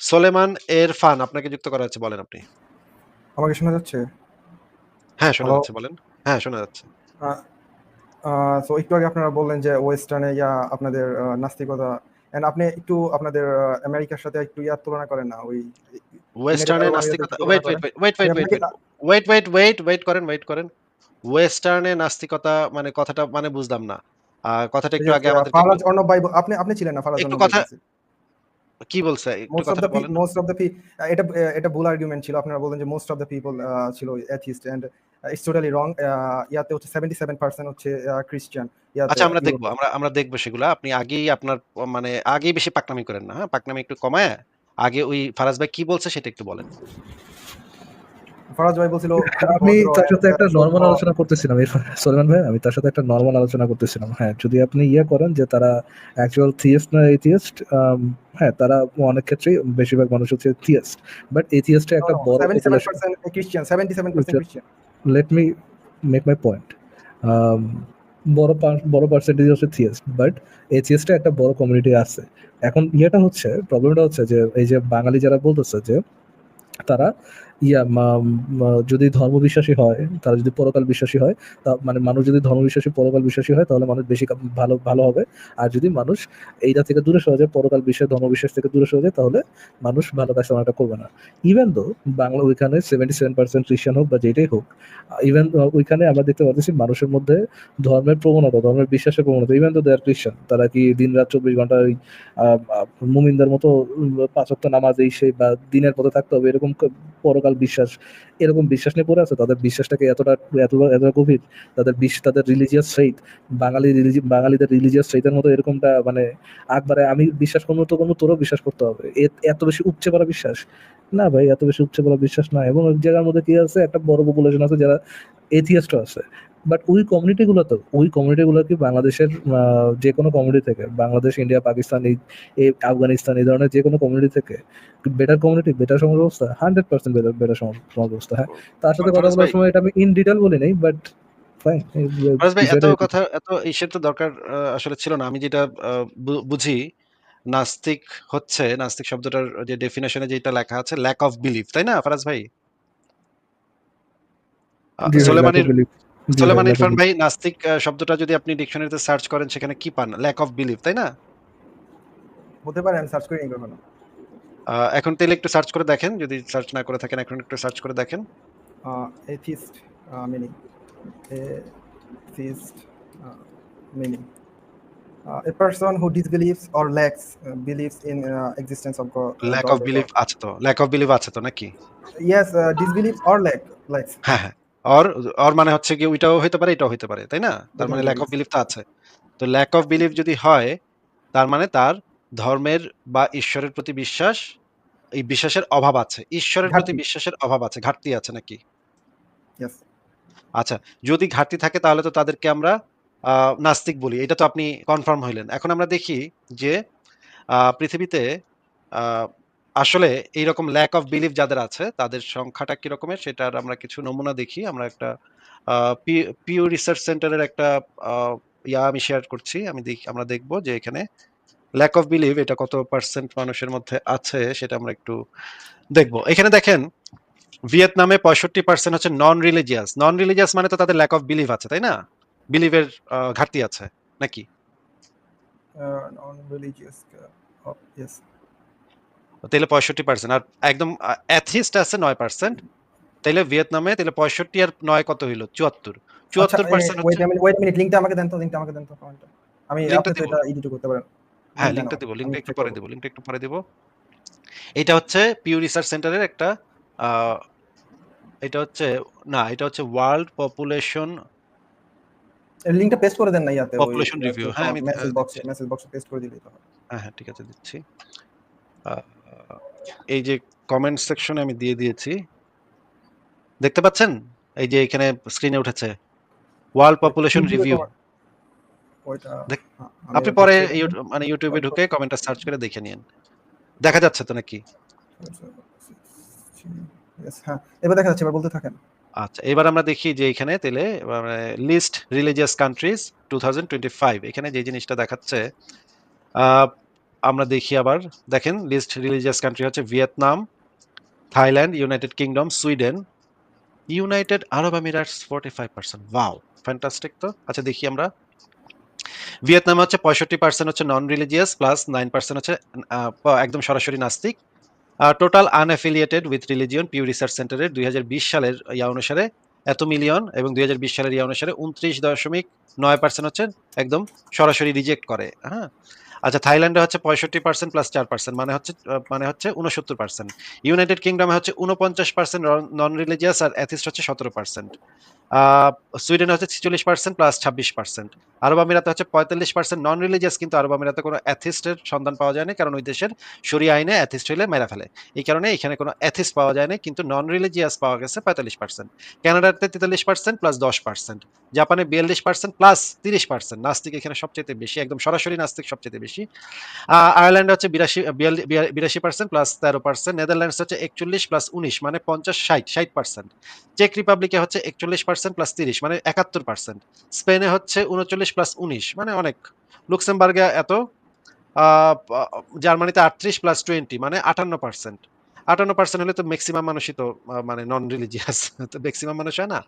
সোলেমান এর ফান আপনাকে যুক্ত করা হচ্ছে বলেন আপনি। আমাকে শোনা যাচ্ছে? হ্যাঁ, শোনা যাচ্ছে বলেন। হ্যাঁ, শোনা যাচ্ছে। সো একটু আগে আপনারা বললেন যে ওয়েস্টার্নে ইয়া আপনাদের নাস্তিকতা অ্যান্ড আপনি একটু আপনাদের আমেরিকার সাথে একটু ইয়ার তুলনা করেন না ওই western নাস্তিকতা wait, wait, wait, wait, wait, wait, wait, wait, wait, করেন, ওয়েট করেন। ওয়েস্টার্নে নাস্তিকতা মানে কথাটা মানে বুঝলাম না। কথাটা একটু আগে আ আমাদেরকে ফারাজ অর্ণব ভাই আপনি আপনি ছিলেন না ফারাজ একটু কথা। কি বলছে? Most of the. Most of the এটা এটা ভুল আর্গুমেন্ট ছিল। আপনারা বলেন যে মোস্ট অফ দ্য পিপল ছিল atheist and it's totally wrong. ইয়াতে হচ্ছে 77% হচ্ছে খ্রিস্টান। আচ্ছা আমরা দেখব। আমরা আমরা দেখব সেগুলা। আপনি আগেই আপনার মানে আগেই বেশি পাকনামি করেন না, হ্যাঁ? পাকনামি একটু কমায় আগে ওই ফারাজ ভাই কি বলছে সেটা একটু বলেন। ফারাজ ভাই বলছিল আমি তার সাথে একটা। নরমাল আলোচনা করতেছিলাম ইরফান ভাই আমি তার সাথে একটা নরমাল আলোচনা করতেছিলাম। হ্যাঁ, যদি আপনি ইয়ে করেন যে তারা অ্যাকচুয়াল থিয়েস্ট না এথিয়েস্ট হ্যাঁ, তারা অনেক ক্ষেত্রেই বেশিরভাগ মানুষ হচ্ছে থিয়েস্ট। বাট এথিয়েস্ট একটা বড় population 77% Christian, 77%। Christian. Let me make my point. বড় বড় পার্সেন্টেজ হচ্ছে থিয়েস্ট। বাট এথিয়েস্ট একটা বড় কমিউনিটি আছে। এখন ইয়েটা হচ্ছে প্রবলেমটা হচ্ছে যে এই যে বাঙালি যারা বলতেছে যে তারা ইয়া যদি ধর্ম বিশ্বাসী হয়, তারা যদি পরকাল বিশ্বাসী হয়, তা মানে মানুষ যদি ধর্ম বিশ্বাসী, পরকাল বিশ্বাসী হয় তাহলে মানুষ বেশি ভালো ভালো হবে। আর যদি মানুষ এইটা থেকে দূরে সরে যায়, পরকাল বিশ্বাস, ধর্ম বিশ্বাস থেকে দূরে সরে যায় তাহলে মানুষ ভালো কাজ তেমন করবে না। ইভেন দো বাংলা ওইখানে 77% খ্রিস্টান হোক বা যেটাই হোক, ইভেন ওইখানে আমরা দেখতে পারতেছি মানুষের মধ্যে ধর্মের প্রবণতা, ধর্মের বিশ্বাসের প্রবণতা ইভেন দো দেয়ার খ্রিস্টান তারা কি দিনরাত 24 ঘণ্টা ওই মুমিনদের মতো ৫ নামাজ এই সেই বা দিনের পথে থাকতে হবে এরকম ক পরকাল বিশ্বাস, এরকম বিশ্বাস নিয়ে পড়ে আছে? তাদের বিশ্বাসটাকে এতটা এতটা এতটা গভীর? তাদের বিশ, তাদের রিলিজিয়াস ফেইথ বাঙালি রিলিজি বাঙালিদের রিলিজিয়াস ফেইথ মতো এরকমটা মানে আকবারে আমি বিশ্বাস করব তো কোনো তোরও বিশ্বাস করতে হবে। এত এত বেশি উপচে পড়া বিশ্বাস? না ভাই, এত বেশি উপচে পড়া বিশ্বাস না এবং এক জায়গার মধ্যে কি আছে একটা বড় পপুলেশন আছে যারা এথিয়াস্ট আছে। বাট ওই কমিউনিটি গুলোতেও ওই কমিউনিটি গুলো কি বাংলাদেশের আ যেকোনো কমিউনিটি থেকে বাংলাদেশ, ইন্ডিয়া, পাকিস্তান এই আফগানিস্তান এই ধরনের যেকোনো কমিউনিটি থেকে বেটার কমিউনিটি, বেটার সমাজ ব্যবস্থা 100% বেটার বেটার সমাজ ব্যবস্থা হ্যাঁ। তার সাথে কথা বলার সময় এটা আমি ইন ডিটেইল বলি নাই বাট ভাই এত কথা এত ইসের তো দরকার আসলে ছিল না। আমি যেটা বুঝি নাস্তিক হচ্ছে নাস্তিক শব্দটার যে ডেফিনিশন যেটা লেখা আছে ল্যাক অফ বিলিফ, তাই না ফারাজ ভাই? সোলেমানির সোলেমান ল্যাক ইরফান ভাই নাস্তিক শব্দটা যদি আপনি ডিকশনারিতে সার্চ করেন সেখানে কি পান? ল্যাক অফ বিলিফ, তাই না? হতে পারে আমি সার্চ করিনি কখনো। এখন তাইলে একটু সার্চ করে দেখেন। যদি সার্চ না করে থাকেন এখন একটু সার্চ করে দেখেন। atheist ah meaning uh, a person who disbelieves or lacks uh, beliefs in uh, existence of God. Lack or belief God. আছে তো। ল্যাক অফ বিলিফ আছে তো নাকি? Yes, uh, disbelieves or lack lacks. হ্যাঁ, হ্যাঁ। Or or মানে হচ্ছে গিয়ে ওইটাও হইতে পারে, এটাও হইতে পারে, তাই না? তার মানে ল্যাক অফ বিলিফ তো আছে। তো ল্যাক অফ বিলিফ যদি হয় তার মানে তার ধর্মের বা ঈশ্বরের প্রতি বিশ্বাস এই বিশ্বাসের অভাব আছে। ঈশ্বরের প্রতি বিশ্বাসের অভাব আছে, ঘাটতি আছে নাকি? আচ্ছা, যদি ঘাটতি থাকে তাহলে তো তাদেরকে আমরা নাস্তিক বলি। এটা তো আপনি কনফার্ম হইলেন। এখন আমরা দেখি যে পৃথিবীতে আসলে এইরকম ল্যাক অফ বিলিফ যাদের আছে তাদের সংখ্যাটা কি রকমের সেটার আমরা কিছু নমুনা দেখি। আমরা একটা পিউ রিসার্চ সেন্টারের একটা ইয়া আমি শেয়ার করছি। আমি দেখি আমরা দেখব যে এখানে ল্যাক অফ বিলিভ এটা কত পার্সেন্ট মানুষের মধ্যে আছে সেটা আমরা একটু দেখব। এখানে দেখেন ভিয়েতনামে 65% হচ্ছে নন রিলিজিয়াস। নন রিলিজিয়াস মানে তো তাদের ল্যাক অফ বিলিভ আছে, তাই না? বিলিভের ঘাটতি আছে নাকি? Uh, non-religious. Yes. তাইলে 65% আর একদম অ্যাথিস্ট আছে 9% তাইলে ভিয়েতনামে তাহলে পঁয়ষট্টি আর নয় কত হইল? 74 আচ্ছা, 74% ওয়েট মিনিট, ওয়েট মিনিট লিংকটা আমাকে দেন তো, লিংকটা আমাকে দেন তো আমি দিব? এটা এডিট করতে পারেন। হ্যাঁ। দিব। আমি একটু পরে। দিব। লিংকটা একটু পরে দিব। এটা হচ্ছে পিউ রিসার্চ সেন্টারের একটা এটা হচ্ছে না, এটা হচ্ছে ওয়ার্ল্ড পপুলেশন লিংকটা পেস্ট করে দেন না ইয়াতে পপুলেশন রিভিউ হ্যাঁ, আমি মেসেজ বক্সে, মেসেজ বক্সে পেস্ট করে দিলেই তো হ্যাঁ, হ্যাঁ, ঠিক আছে দিচ্ছি। এই যে কমেন্ট সেকশনে আমি দিয়ে দিয়েছি। দেখতে পাচ্ছেন? এই যে এখানে স্ক্রিনে উঠেছে। World population review. আপনি পরে মানে ইউটিউবে ঢুকে। কমেন্টটা সার্চ করে দেখে নিন দেখা যাচ্ছে তো নাকি? হ্যাঁ। এবার দেখা যাচ্ছে, এবার বলতে থাকেন। আচ্ছা, এবার আমরা দেখি যে এখানে মানে লিস্ট রিলিজিয়াস কান্ট্রিজ 2025 এখানে যে জিনিসটা দেখাচ্ছে আমরা দেখি আবার, দেখেন লিস্ট রিলিজিয়াস কান্ট্রি হচ্ছে Vietnam, Thailand, United Kingdom, Sweden. United Arab Emirates forty five percent wow fantastic তো? আচ্ছা দেখি আমরা। ভিয়েতনাম হচ্ছে পঁয়ষট্টি পার্সেন্ট হচ্ছে non religious plus nine percent হচ্ছে একদম সরাসরি নাস্তিক। Total unaffiliated with religion Pew research সেন্টারের দুই সালের ইয়া অনুসারে এত মিলিয়ন এবং দুই হাজার বিশ সালের ইয়া অনুসারে উনত্রিশ দশমিক নয় পার্সেন্ট হচ্ছে একদম সরাসরি রিজেক্ট করে হ্যাঁ? আচ্ছা থাইল্যান্ডে হচ্ছে পঁয়ষট্টি পার্সেন্ট প্লাস চার পার্সেন্ট মানে হচ্ছে মানে হচ্ছে উনসত্তর পার্সেন্ট ইউনাইটেড কিংডমে হচ্ছে উনপঞ্চাশ পার্সেন্ট নন রিলিজিয়াস আর অ্যাথিস্ট হচ্ছে সতেরো পার্সেন্ট সুইডেনে হচ্ছে ছিচল্লিশ পার্সেন্ট প্লাস ছাব্বিশ পার্সেন্ট আরব আমিরাতে হচ্ছে পঁয়তাল্লিশ পার্সেন্ট নন রিলিজিয়াস কিন্তু আরব আমিরাতে কোনো অ্যাথিস্টের সন্ধান পাওয়া যায়নি, কারণ ওই দেশের সরি আইনে অ্যাথিস্ট হইলে মেরা ফেলে। এই কারণে এখানে কোনো অ্যাথিস্ট পাওয়া যায়নি, কিন্তু নন রিলিজিয়াস পাওয়া গেছে পঁয়তাল্লিশ পার্সেন্ট কানাডাতে তেতাল্লিশ পার্সেন্ট প্লাস দশ পার্সেন্ট জাপানে বিয়াল্লিশ পার্সেন্ট প্লাস তিরিশ পার্সেন্ট নাস্তিক এখানে সবচেয়ে বেশি, একদম সরাসরি নাস্তিক সবচেয়ে বেশি। আহ, আয়ারল্যান্ড হচ্ছে বিরাশি বিরাশি পার্সেন্ট প্লাস তেরো পার্সেন্ট নেদারল্যান্ডস হচ্ছে একচল্লিশ প্লাস উনিশ মানে পঞ্চাশ ষাট ষাট পার্সেন্ট চেক রিপাবলিকে হচ্ছে একচল্লিশ পার্সেন্ট প্লাস তিরিশ মানে একাত্তর পার্সেন্ট স্পেনে হচ্ছে উনচল্লিশ প্লাস উনিশ মানে অনেক। লুক্সেমবার্গে এত জার্মানিতে আটত্রিশ প্লাস টোয়েন্টি মানে আটান্ন পার্সেন্ট আটান্ন পার্সেন্ট হলে তো ম্যাক্সিমাম মানুষই তো মানে নন রিলিজিয়াস তো ম্যাক্সিমাম মানুষ হয় না।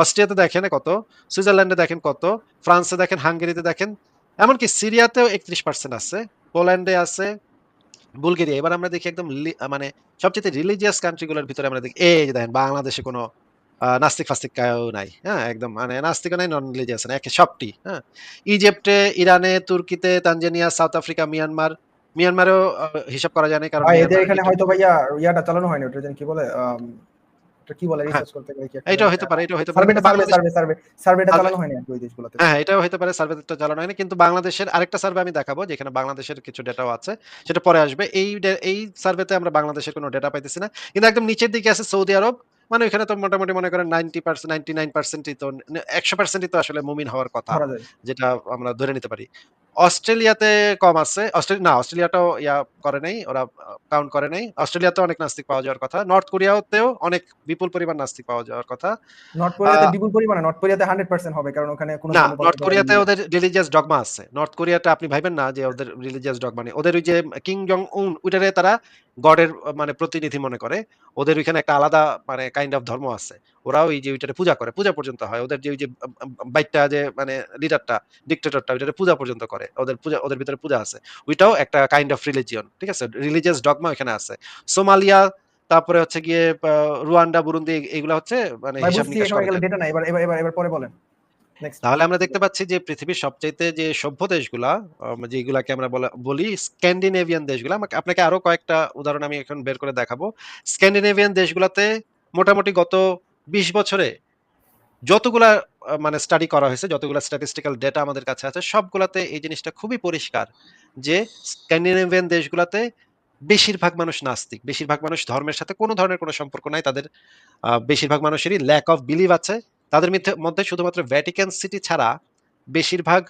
অস্ট্রিয়াতে দেখেন কত সুইজারল্যান্ডে দেখেন কত ফ্রান্সে দেখেন হাঙ্গেরিতে দেখেন এমনকি সিরিয়াতেও একত্রিশ পার্সেন্ট আছে পোল্যান্ডে আছে বুলগেরিয়া। এবার আমরা দেখি একদম মানে সবচেয়ে রিলিজিয়াস কান্ট্রিগুলোর ভিতরে আমরা দেখি এই যে দেখেন বাংলাদেশে কোনো নাস্তিক ফাস্তিক কেউ নাই। হ্যাঁ একদম মানে নাস্তিক নাই নন রিলিজিয়াস নাই একে সবটি হ্যাঁ। ইজিপ্টে ইরানে তুর্কিতে তানজানিয়া সাউথ আফ্রিকা মিয়ানমার মিয়ানমারেও হিসাব করা যায় না কারণ এদের এখানে হয়তো ভাইয়া ইয়াটা চালানো হয়নি ওটা কি বলে কি বলে রিসার্চ করতে গেলে কি একটা- হতে পারে এটাও হতে পারে। সার্ভে সার্ভে সার্ভে সার্ভেটা চালানো হয়নি দেশগুলোতে। হ্যাঁ এটাও হতে পারে সার্ভেটা চালানো হয়নি কিন্তু বাংলাদেশের আরেকটা সার্ভে আমি দেখাবো যেখানে বাংলাদেশের কিছু ডেটাও আছে সেটা পরে আসবে। এই এই সার্ভেতে আমরা বাংলাদেশের কোনো ডেটা পাইতেছি না। কিন্তু একদম নিচের দিকে আছে সৌদি আরব মানে ওইখানে তো মোটামুটি মনে করেন নাইনটি পার্সেন্ট নাইনটি নাইন পার্সেন্টই তো একশো পার্সেন্টই তো আসলে মুমিন হওয়ার কথা যেটা আমরা ধরে নিতে পারি। অস্ট্রেলিয়াতে কম আছে অস্ট্রেলিয়া না অস্ট্রেলিয়াটাও ইয়া করে নাই ওরা কাউন্ট করে নাই। অস্ট্রেলিয়াতে অনেক নাস্তিক পাওয়া যাওয়ার কথা নর্থ কোরিয়াতেও অনেক বিপুল পরিমাণ নাস্তিক পাওয়া যাওয়ার কথা। নর্থ কোরিয়াতে বিপুল পরিমাণে নর্থ কোরিয়াতে হান্ড্রেড পার্সেন্ট হবে কারণ ওখানে কোনো না নর্থ কোরিয়াতে ওদের রিলিজিয়াস ডগমা আছে। নর্থ কোরিয়াতে আপনি ভাবেন না যে ওদের রিলিজিয়াস ডগমা নেই। ওদের ওই যে কিং জং উন ওইটারে তারা গডের মানে প্রতিনিধি মনে করে। ওদের ওইখানে একটা আলাদা মানে কাইন্ড অফ ধর্ম আছে। ওরাও এই যে ওইটারে পূজা করে পূজা পর্যন্ত হয়। ওদের যে ওই যে বাইকটা যে মানে লিডারটা ডিক্টেটরটা ওইটারে পূজা পর্যন্ত করে। ওদের পূজা ওদের ভিতরে পূজা আছে। ওইটাও একটা কাইন্ড অফ রিলিজিয়ন ঠিক আছে? রিলিজিয়াস ডগমা এখানে আছে। সোমালিয়া তারপরে হচ্ছে গিয়ে রুয়ান্ডা বুরুন্দি এগুলা হচ্ছে মানে হিসাব নিকাশ এবার এবার এবার পরে বলেন। তাহলে আমরা দেখতে পাচ্ছি যে পৃথিবীর সবচাইতে যে সভ্য দেশগুলা যেগুলাকে আমরা বলা- স্ক্যান্ডিনেভিয়ান দেশগুলা। আপনাকে আরও কয়েকটা উদাহরণ আমি এখন বের করে দেখাবো। স্ক্যান্ডিনেভিয়ান দেশগুলাতে মোটামুটি গত বিশ বছরে যতগুলা মানে স্টাডি করা হয়েছে, যতগুলা স্ট্যাটিস্টিক্যাল ডেটা আমাদের কাছে আছে, সবগুলাতে এই জিনিসটা খুবই পরিষ্কার যে স্ক্যান্ডিনেভিয়ান দেশগুলাতে বেশিরভাগ মানুষ নাস্তিক, বেশিরভাগ মানুষ ধর্মের সাথে কোনো ধরনের কোনো সম্পর্ক নাই, তাদের বেশিরভাগ মানুষেরই ল্যাক অফ বিলিভ আছে। তাদের মধ্যে শুধুমাত্র ভ্যাটিক্যান সিটি ছাড়া বেশিরভাগ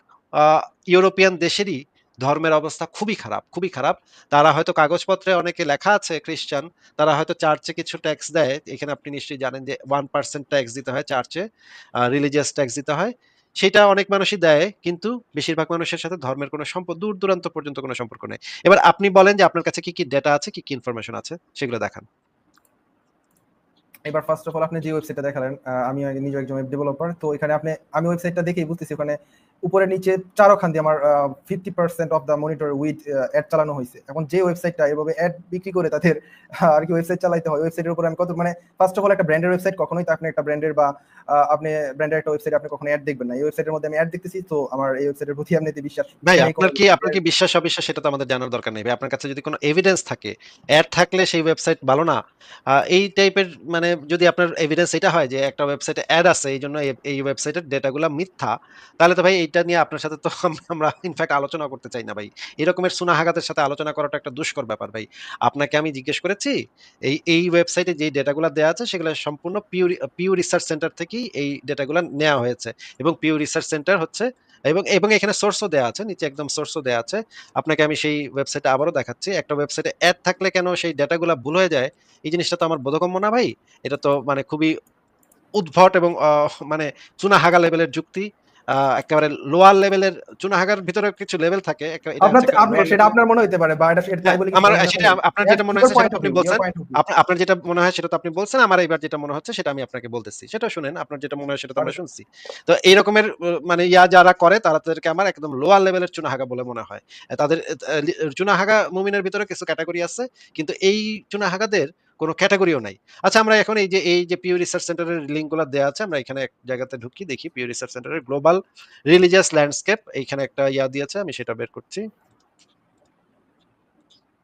ইউরোপিয়ান দেশেরই ধর্মের অবস্থা খুবই খারাপ খুবই খারাপ। তারা হয়তো কাগজপত্রে অনেকে লেখা আছে খ্রিস্টান তারা হয়তো চার্চে কিছু ট্যাক্স দেয়। এখানে আপনি নিশ্চয়ই জানেন যে ওয়ান পার্সেন্ট ট্যাক্স দিতে হয় চার্চে রিলিজিয়াস ট্যাক্স দিতে হয়। সেটা অনেক মানুষই দেয়, কিন্তু বেশিরভাগ মানুষের সাথে ধর্মের কোনো সম্পর্ক, দূর দূরান্ত পর্যন্ত কোনো সম্পর্ক নেই। এবার আপনি বলেন যে আপনার কাছে কি কি ডেটা আছে, কি কি ইনফরমেশন আছে? সেগুলো দেখান। এবার ফার্স্ট অফ অল আপনি যে ওয়েবসাইটটা দেখালেন আমি নিজে একজন ওয়েব ডেভেলপার তো এখানে আপনি, আমি ওয়েবসাইটটা দেখেই বুঝতেছি, ওখানে উপরে নিচে চারোখান দিয়ে আমার fifty percent of the monitor with ad চালানো হয়েছে। এখন যে ওয়েবসাইটটা এভাবে অ্যাড বিক্রি করে তাদের আর কি ওয়েবসাইট চালাইতে হয় ওয়েবসাইটের উপর আমি কত মানে ফার্স্ট অফ অল একটা ব্র্যান্ডের ওয়েবসাইট কখনোই তো আপনি একটা ব্র্যান্ডের বা আপনি ব্র্যান্ডের একটা ওয়েবসাইট আপনি কখনো অ্যাড দেখবেন না। এই ওয়েবসাইটের মধ্যে আমি অ্যাড দেখতেছি তো আমার এই ওয়েবসাইটের প্রতি এমনিতে বিশ্বাস ভাই আপনার কি আপনার কি বিশ্বাস অবিশ্বাস সেটা তো আমাদের জানার দরকার নেই। ভাই আপনার কাছে যদি কোনো এভিডেন্স থাকে অ্যাড থাকলে সেই ওয়েবসাইট ভালো না এই টাইপের মানে যদি আপনার এভিডেন্স এটা হয় যে একটা ওয়েবসাইটে অ্যাড আছে এই জন্য এই- এই ওয়েবসাইটের ডেটাগুলো মিথ্যা তাহলে তো ভাই এইটা নিয়ে আপনার সাথে তো আমরা ইনফ্যাক্ট আলোচনা করতে চাই না ভাই। এরকমের সুনাহাগাতের সাথে আলোচনা করাটা একটা দুষ্কর ব্যাপার ভাই। আপনাকে আমি জিজ্ঞেস করেছি, এই এই ওয়েবসাইটে যে ডেটাগুলো দেওয়া আছে, সেগুলো সম্পূর্ণ পিউ পিউ রিসার্চ সেন্টার থেকেই এই ডেটাগুলো নেওয়া হয়েছে। এবং পিউ রিসার্চ সেন্টার হচ্ছে, এবং এবং এখানে সোর্সও দেওয়া আছে, নিচে একদম সোর্সও দেওয়া আছে। আপনাকে আমি সেই ওয়েবসাইটে আবারও দেখাচ্ছি। একটা ওয়েবসাইটে অ্যাড থাকলে কেন সেই ডেটাগুলো ভুল হয়ে যায়? এই জিনিসটা তো আমার বোধগম্য না ভাই। এটা তো মানে খুবই উদ্ভট এবং মানে চুনাহাগা লেভেলের যুক্তি। একেবারে লোয়ার লেভেলের চুনাহাগার ভিতরে কিছু লেভেল থাকে সেটা আপনার মনে হইতে পারে বা এটা কি আমার সেটা আপনার যেটা মনে হচ্ছে সেটা আপনি বলছেন। আপনার যেটা মনে হয় সেটা তো আপনি বলছেন আমার এবার যেটা মনে হচ্ছে সেটা আমি আপনাকে বলতেছি। সেটা শুনেন আপনার যেটা মনে হয় সেটা তো আমরা শুনছি। তো এই রকমের মানে ইয়া যারা করে তারা তাদেরকে আমার একদম লোয়ার লেভেলের চুনাহাগা বলে মনে হয়। তাদের চুনাহাগা মুমিনের ভিতরে কিছু ক্যাটাগরি আছে কিন্তু এই চুনাহাগাদের কোনো ক্যাটাগরিও নাই। আচ্ছা আমরা এখন এই যে এই যে পিউ রিসার্চ সেন্টারের লিঙ্কগুলো দেওয়া আছে, আমরা এখানে এক জায়গাতে ঢুকি, দেখি পিউ রিসার্চ সেন্টারের গ্লোবাল রিলিজিয়াস ল্যান্ডস্কেপ এইখানে একটা ইয়া দিয়েছে, আমি সেটা বের করছি।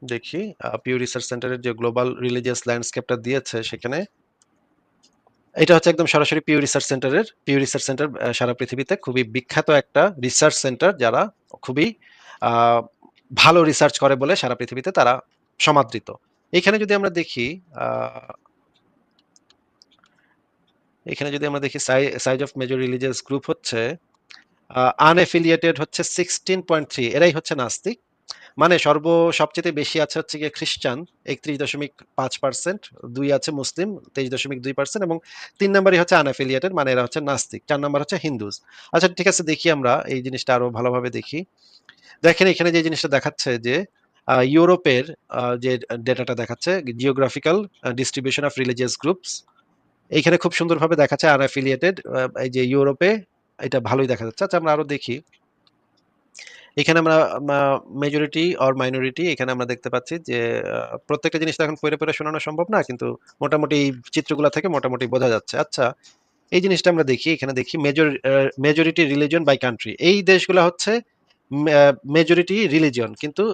দেখি পিউ রিসার্চ সেন্টারের যে গ্লোবাল রিলিজিয়াস ল্যান্ডস্কেপটা দিয়েছে সেখানে, এটা হচ্ছে একদম সরাসরি পিউ রিসার্চ সেন্টারের পিউ রিসার্চ সেন্টার সারা পৃথিবীতে খুবই বিখ্যাত একটা রিসার্চ সেন্টার যারা খুবই ভালো রিসার্চ করে বলে সারা পৃথিবীতে তারা সমাদৃত। এখানে যদি আমরা দেখি এখানে যদি আমরা দেখি size of major religious group হচ্ছে আনএফিলিয়েটেড হচ্ছে সিক্সটিন পয়েন্ট থ্রি এরাই হচ্ছে নাস্তিক। মানে সর্ব, সবচেয়ে বেশি আছে হচ্ছে গিয়ে খ্রিস্টান, একত্রিশ দশমিক পাঁচ পার্সেন্ট দুই আছে মুসলিম, তেইশ দশমিক দুই পার্সেন্ট এবং তিন নম্বরই হচ্ছে আনএফিলিয়েটেড মানে এরা হচ্ছে নাস্তিক। চার নম্বর হচ্ছে হিন্দুজ আচ্ছা ঠিক আছে, দেখি আমরা এই জিনিসটা আরও ভালোভাবে দেখি। দেখেন, এখানে যে জিনিসটা দেখাচ্ছে যে ইউরোপের যে ডেটাটা দেখাচ্ছে geographical distribution of religious groups এইখানে খুব সুন্দরভাবে দেখাচ্ছে আনএফিলিয়েটেড এই যে ইউরোপে এটা ভালোই দেখা যাচ্ছে। আচ্ছা আমরা আরও দেখি। এখানে আমরা মেজরিটি অর মাইনরিটি এখানে আমরা দেখতে পাচ্ছি যে প্রত্যেকটা জিনিস এখন পড়ে পড়ে শোনানো সম্ভব না, কিন্তু মোটামুটি চিত্রগুলো থেকে মোটামুটি বোঝা যাচ্ছে। আচ্ছা এই জিনিসটা আমরা দেখি, এখানে দেখি major majority religion by country এই দেশগুলো হচ্ছে মেজরিটি রিলিজন কিন্তু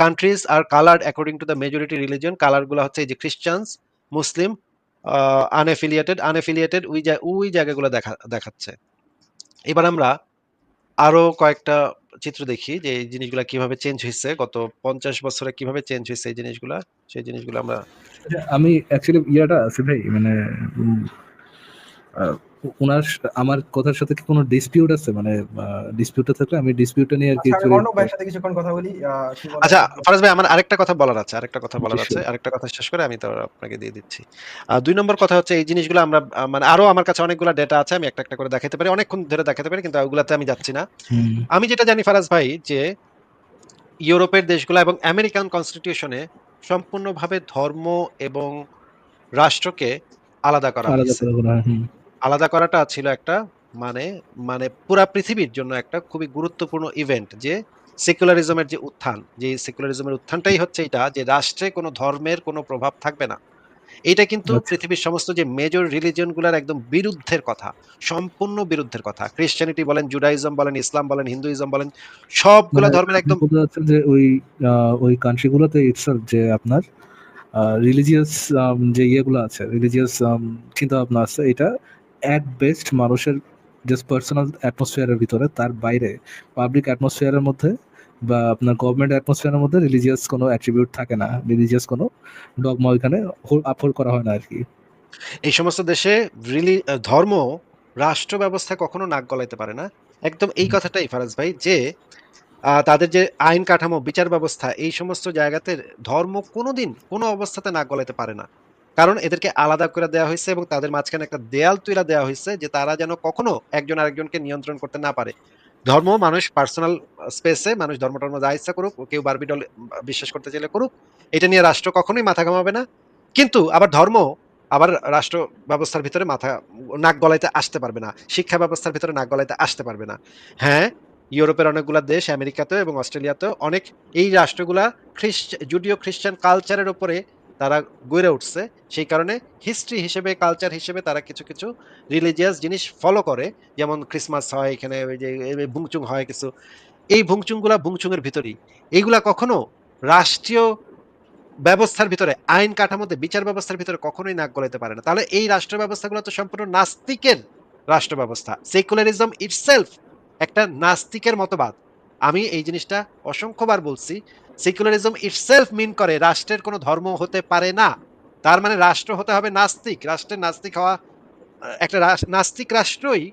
countries R coloured according to the majority religion কালারগুলো হচ্ছে এই যে খ্রিস্টানস মুসলিম আনএফিলিয়েটেড আনএফিলিয়েটেড ওই ওই জায়গাগুলো দেখা, দেখাচ্ছে। এবার আমরা আরও কয়েকটা চিত্র দেখি যে এই জিনিসগুলো কীভাবে চেঞ্জ হয়েছে। গত পঞ্চাশ বছরে কীভাবে চেঞ্জ হয়েছে এই জিনিসগুলা? সেই জিনিসগুলো আমরা আমি অ্যাকচুয়ালি ইয়াটা আছে ভাই মানে ওনার আমার কথার সাথে কি কোনো ডিসপিউট আছে? মানে ডিসপিউটটা থাকলে আমি ডিসপিউটটা নিয়ে আর কি আচ্ছা, সাথে কিছুক্ষণ কথা বলি আচ্ছা ফারাজ ভাই আমার আরেকটা কথা বলার আছে আরেকটা কথা বলার আছে আরেকটা কথা শেষ করে আমি তো আপনাকে দিয়ে দিচ্ছি। দুই নম্বর কথা হচ্ছে এই জিনিসগুলো আমরা মানে আরও আমার কাছে অনেকগুলো ডেটা আছে আমি একটা একটা করে দেখাতে পারি অনেকক্ষণ ধরে দেখাতে পারি কিন্তু ওগুলাতে আমি যাচ্ছি না। আমি যেটা জানি ফারাজ ভাই যে ইউরোপের দেশগুলো এবং আমেরিকান কনস্টিটিউশনে সম্পূর্ণভাবে ধর্ম এবং রাষ্ট্রকে আলাদা করা হয়েছে। আলাদা করাটা ছিল একটা মানে মানে পুরা পৃথিবীর জন্য একটা খুবই গুরুত্বপূর্ণ ইভেন্ট যে সেকুলারিজমের যে উত্থান যে সেকুলারিজমের উত্থানটাই হচ্ছে এটা যে রাষ্ট্রে কোনো ধর্মের কোনো প্রভাব থাকবে না এটা কিন্তু আচ্ছা। পৃথিবীর সমস্ত যে মেজর রিলিজনগুলার একদম বিরুদ্ধের কথা সম্পূর্ণ বিরুদ্ধের কথা ক্রিশ্চিয়ানিটি বলেন জুডাইজম বলেন ইসলাম বলেন হিন্দুইজম বলেন সবগুলা মানে ধর্মের একদম যে ওই ওই কান্ট্রিগুলোতে ইটসেলফ যে আপনার রিলিজিয়াস যে ইয়েগুলো আছে রিলিজিয়াস চিন্তা ভাবনা আছে এটা অ্যাট বেস্ট মানুষের জাস্ট পার্সোনাল অ্যাটমসফিয়ারের ভিতরে তার বাইরে পাবলিক অ্যাটমসফিয়ারের মধ্যে বা আপনার গভর্নমেন্ট অ্যাটমসফিয়ারের মধ্যে রিলিজিয়াস কোনো অ্যাট্রিবিউট থাকে না। রিলিজিয়াস কোনো ডগমা ওইখানে আপহোল্ড করা হয় না আর কি। এই সমস্ত দেশে রিলি ধর্ম রাষ্ট্র ব্যবস্থা কখনো নাক গলাইতে পারে না। একদম এই কথাটাই ফারাজ ভাই যে তাদের যে আইন কাঠামো বিচার ব্যবস্থা এই সমস্ত জায়গাতে ধর্ম কোনোদিন কোনো অবস্থাতে নাক গলাইতে পারে না। কারণ এদেরকে আলাদা করে দেওয়া হয়েছে এবং তাদের মাঝখানে একটা দেয়াল তুইলা দেওয়া হয়েছে যে তারা যেন কখনো একজন আরেকজনকে নিয়ন্ত্রণ করতে না পারে। ধর্ম, মানুষ পার্সোনাল স্পেসে মানুষ ধর্ম টর্ম যা ইচ্ছা করুক, কেউ বারবিডল বিশ্বাস করতে চাইলে করুক, এটা নিয়ে রাষ্ট্র কখনোই মাথা ঘামাবে না। কিন্তু আবার ধর্ম আবার রাষ্ট্র ব্যবস্থার ভিতরে মাথা, নাক গলাইতে আসতে পারবে না। শিক্ষা ব্যবস্থার ভিতরে নাক গলাইতে আসতে পারবে না। হ্যাঁ ইউরোপের অনেকগুলা দেশ, আমেরিকাতেও এবং অস্ট্রেলিয়াতেও অনেক এই রাষ্ট্রগুলা খ্রিস্ট জুডিও খ্রিস্টান কালচারের উপরে তারা গড়ে উঠছে। সেই কারণে হিস্ট্রি হিসেবে কালচার হিসেবে তারা কিছু কিছু রিলিজিয়াস জিনিস ফলো করে। যেমন ক্রিসমাস হয়, এখানে ওই যে ভুংচুং হয় কিছু। এই ভুংচুংগুলা ভুংচুংয়ের ভিতরেই। এইগুলা কখনো রাষ্ট্রীয় ব্যবস্থার ভিতরে, আইন কাঠামোতে, বিচার ব্যবস্থার ভিতরে কখনোই নাক গলাইতে পারে না। তাহলে এই রাষ্ট্র ব্যবস্থাগুলো তো সম্পূর্ণ নাস্তিকের রাষ্ট্র ব্যবস্থা। সেকুলারিজম ইটসেলফ একটা নাস্তিকের মতবাদ। আমি এই জিনিসটা অসংখ্যবার বলছি সেকুলারিজম ইটসেলফ মিন করে রাষ্ট্রের কোনো ধর্ম হতে পারে না। তার মানে রাষ্ট্র হতে হবে নাস্তিক। রাষ্ট্রের নাস্তিক হওয়া, একটা নাস্তিক রাষ্ট্রই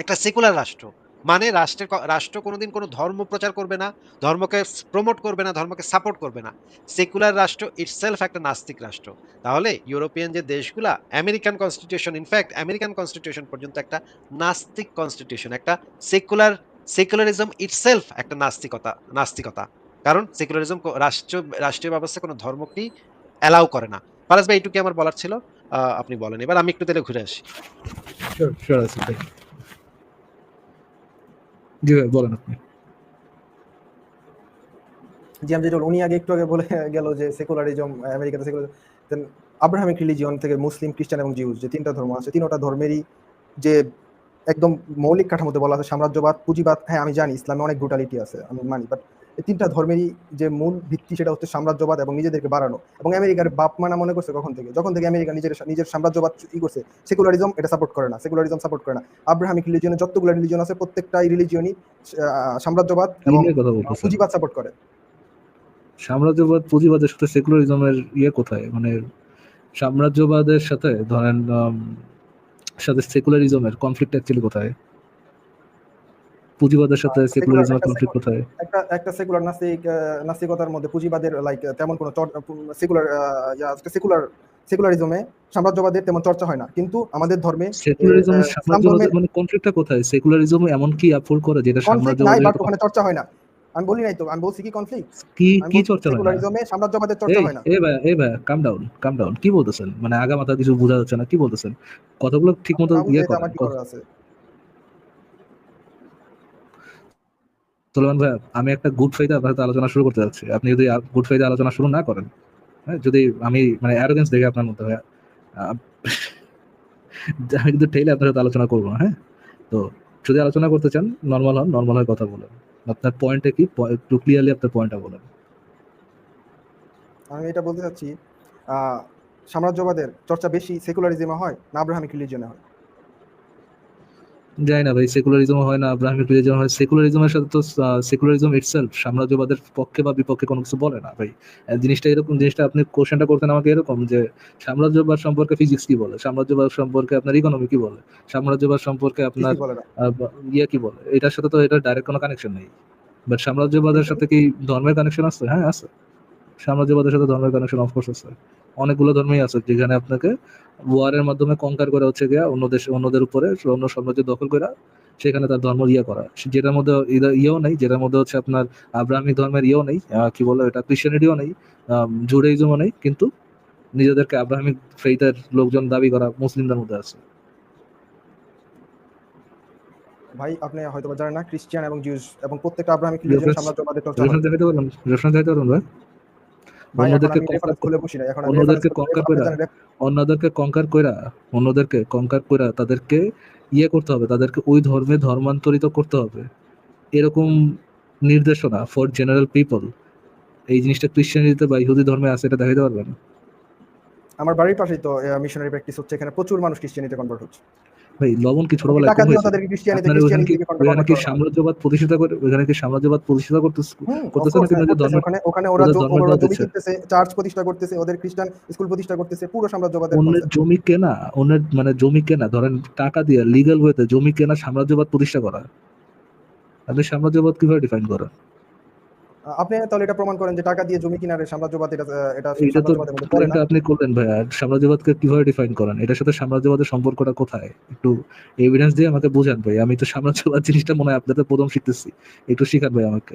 একটা সেকুলার রাষ্ট্র। মানে রাষ্ট্রের রাষ্ট্র কোনোদিন কোনো ধর্ম প্রচার করবে না, ধর্মকে প্রমোট করবে না, ধর্মকে সাপোর্ট করবে না। সেকুলার রাষ্ট্র ইটসেলফ একটা নাস্তিক রাষ্ট্র। তাহলে ইউরোপিয়ান যে দেশগুলা American constitution in fact American constitution পর্যন্ত একটা নাস্তিক কনস্টিটিউশন একটা সেকুলার সেকুলারিজম ইটসেলফ একটা নাস্তিকতা নাস্তিকতা। কারণ সেকুলারিজম রাষ্ট্র রাষ্ট্রীয় ব্যবস্থা কোনো ধর্মকেই অ্যালাউ করে না। ফারাজ ভাই এইটুকু আমার বলার ছিল? আপনি বলেন। এবার আমি একটু তাহলে ঘুরে আসি। জি বলেন আপনি। জি আমি যেটা উনি আগে একটু আগে বলে গেল যে সেকুলারিজম আমেরিকাতে সেকুলার দেন আব্রাহামিক রিলিজিয়ন থেকে মুসলিম খ্রিস্টান এবং জিউস যে তিনটা ধর্ম আছে তিনটা ধর্মেরই যে একদম মৌলিক কাঠামোতে বলা আছে সাম্রাজ্যবাদ পুঁজিবাদ হ্যাঁ আমি জানি ইসলামে অনেক ব্রুটালিটি আছে আমি মানি বাট এই তিনটা ধর্মেরই যে মূল ভিত্তি সেটা হচ্ছে সাম্রাজ্যবাদ এবং নিজেদেরকে বাড়ানো এবং আমেরিকার বাপ মানা মনে করছে কখন থেকে? যখন থেকে আমেরিকা নিজের নিজের সাম্রাজ্যবাদ ই করছে সেকুলারিজম এটা সাপোর্ট করে না সেকুলারিজম সাপোর্ট করে না। আব্রাহামিক রিলিজিয়নে যতগুলো রিলিজিয়ন আছে প্রত্যেকটাই রিলিজিয়নই সাম্রাজ্যবাদ এবং পুঁজিবাদ সাপোর্ট করে। সাম্রাজ্যবাদ পুঁজিবাদের সাথে সেকুলারিজমের ইয়ে কোথায়? মানে সাম্রাজ্যবাদের সাথে ধরেন সাথে সেকুলারিজমের কনফ্লিক্ট অ্যাকচুয়ালি কোথায়? পুঁজিবাদের সাথে সেকুলারিজমের কনফ্লিক্ট কোথায়? একটা একটা সেকুলার নাস্তিক নাস্তিকতার মধ্যে পুঁজিবাদের লাইক তেমন কোনো সেকুলার সেকুলার সেকুলারিজমে সাম্রাজ্যবাদের তেমন চর্চা হয় না। কিন্তু আমাদের ধর্মে সেকুলারিজম সাম্রাজ্যবাদের মানে কনফ্লিক্টটা কোথায়? সেকুলারিজম এমন কি অ্যাফোর্ড করে যেটা সাম্রাজ্যবাদের ওখানে চর্চা হয় না। আমি বলি নাই তো আমি বলছি কি কনফ্লিক্ট কি কি চর্চা হয় সেকুলারিজমে সাম্রাজ্যবাদের চর্চা হয় না। এই ভাই এই ভাই কাম ডাউন কাম ডাউন কি বলতেছেন? মানে আগা মাথা কিছু বোঝা যাচ্ছে না কি বলতেছেন? কথাগুলো ঠিক মতো ইয়ে করেন আছে? সুলেমান ভাই আমি একটা গুড ফেইতে আপনার সাথে আলোচনা শুরু করতে যাচ্ছি। আপনি যদি গুড ফেইতে আলোচনা শুরু না করেন হ্যাঁ যদি আমি মানে অ্যারোগেন্স দেখে আপনার মধ্যে আহ, আমি কিন্তু ঠেলে আপনার সাথে আলোচনা করব না হ্যাঁ? তো যদি আলোচনা করতে চান নর্মাল হন নর্মাল হয়ে কথা বলেন। আপনার পয়েন্টে কি? একটু ক্লিয়ারলি আপনার পয়েন্টটা বলেন। আমি এটা বলতে চাচ্ছি সাম্রাজ্যবাদের চর্চা বেশি সেকুলারিজমে হয় না আব্রাহামিক রিলিজনে হয়। যাই না ভাই সেকুলারিজম হয় না আব্রাহামিক রিলিজন হয় সেকুলারিজমের সাথে তো সেকুলারিজম ইটসেলফ সাম্রাজ্যবাদের পক্ষে বা বিপক্ষে কোনো কিছু বলে না ভাই। জিনিসটা এরকম জিনিসটা আপনি কোশ্চেনটা করতেন আমাকে এরকম যে সাম্রাজ্যবাদ সম্পর্কে ফিজিক্স কি বলে? সাম্রাজ্যবাদ সম্পর্কে আপনার ইকোনমি কি বলে? সাম্রাজ্যবাদ সম্পর্কে আপনার ইয়ে কি বলে? এটার সাথে তো এটা ডাইরেক্ট কোনো কানেকশন নেই। বাট সাম্রাজ্যবাদের সাথে কি ধর্মের কানেকশন আছে? হ্যাঁ আছে। সাম্রাজ্যবাদের সাথে ধর্মের কানেকশন অফকোর্স আছে। অনেকগুলো ধর্মই আছে যেখানে আপনাকে ওয়ারের মাধ্যমে কঙ্কার করা হচ্ছে গিয়া অন্য দেশ অন্যদের উপরে অন্য সাম্রাজ্য দখল করা সেখানে তার ধর্ম ইয়ে করা। যেটার মধ্যে ইয়েও নেই যেটার মধ্যে হচ্ছে আপনার আব্রাহামিক ধর্মের ইয়েও নেই কি বলে এটা ক্রিশ্চিয়ানিটিও নেই জুডাইজমও নেই কিন্তু নিজেদেরকে আব্রাহামিক ফেইথের লোকজন দাবি করা মুসলিমদের মধ্যে আছে। ভাই আপনি হয়তো জানেন না খ্রিস্টান এবং জিউস এবং প্রত্যেকটা আব্রাহামিক Reference- সাম্রাজ্যবাদের চর্চা রেফারেন্স দেখাতে পারবেন রেফারেন্স দেখাতে পারবেন ভাই। অন্যদেরকে আমি খুলে বসি না এখন অন্যদেরকে জানেন, অন্যদেরকে কইরা অন্যদেরকে কইরা তাদেরকে ইয়ে করতে হবে তাদেরকে ওই ধর্মে ধর্মান্তরিত করতে হবে। এরকম নির্দেশনা ফর জেনারেল পিপল এই জিনিসটা ক্রিশ্চিয়ানিটিতে বা ইহুদি ধর্মে আছে এটা দেখাতে পারবেন? আমার বাড়ির পাশেই তো মিশনারি প্র্যাকটিস হচ্ছে এখানে প্রচুর মানুষ খ্রিস্টানিতে কনভার্ট হচ্ছে। ভাই লবণ কি ছোটবেলায় কম হয়েছে আপনার ওখানে কি ওখানে কি সাম্রাজ্যবাদ প্রতিষ্ঠা করে ওখানে কি সাম্রাজ্যবাদ প্রতিষ্ঠা করতে করতেছে নাকি ওদের। ওখানে ওখানে ওরা জমি। কিনতেছে চার্চ প্রতিষ্ঠা করতেছে ওদের খ্রিস্টান স্কুল প্রতিষ্ঠা করতেছে পুরো সাম্রাজ্যবাদের অন্যের জমি কেনা অন্যের মানে জমি কেনা ধরেন টাকা দিয়ে লিগ্যাল ওয়েতে জমি কেনা সাম্রাজ্যবাদ প্রতিষ্ঠা করা আপনি সাম্রাজ্যবাদ কীভাবে ডিফাইন করেন আহ, আপনি তাহলে এটা প্রমাণ করেন যে টাকা দিয়ে জমি কিনারে সাম্রাজ্যবাদ এটা এটা সাম্রাজ্যবাদের মধ্যে পড়ে না। আপনি করলেন ভাই আর সাম্রাজ্যবাদকে কীভাবে ডিফাইন করেন? এটার সাথে সাম্রাজ্যবাদের সম্পর্কটা কোথায়? একটু এভিডেন্স দিয়ে আমাকে বোঝান ভাই আমি তো সাম্রাজ্যবাদ জিনিসটা মনে হয় আপনাদের প্রথম শিখতেছি। একটু শিখান ভাই আমাকে।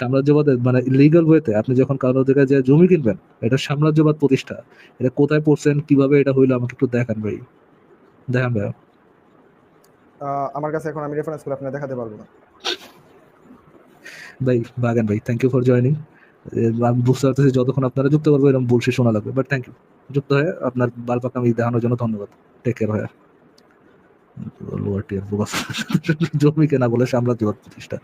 সাম্রাজ্যবাদের মানে লিগাল ওয়েতে আপনি যখন কারও থেকে যে জমি কিনবেন এটা সাম্রাজ্যবাদ প্রতিষ্ঠা। এটা কোথায় পড়ছেন কীভাবে এটা হইল আমাকে একটু দেখান ভাই। দেখান ভাই আমার কাছে এখন আমি রেফারেন্স করে আপনার দেখাতে পারব না। ভাই, বাগান ভাই থ্যাংক ইউ ফর জয়নিং আমি বুঝতে পারতেছি যতক্ষণ আপনারা যুক্ত করব এরকম বলছি শোনা লাগবে বাট থ্যাংক ইউ যুক্ত হয়ে আপনার বালপাক আমি দেখানোর জন্য ধন্যবাদ। টেক কেয়ার ভাইয়া। জমি কেনা বলে সাম্রাজ্যবাদ প্রতিষ্ঠা।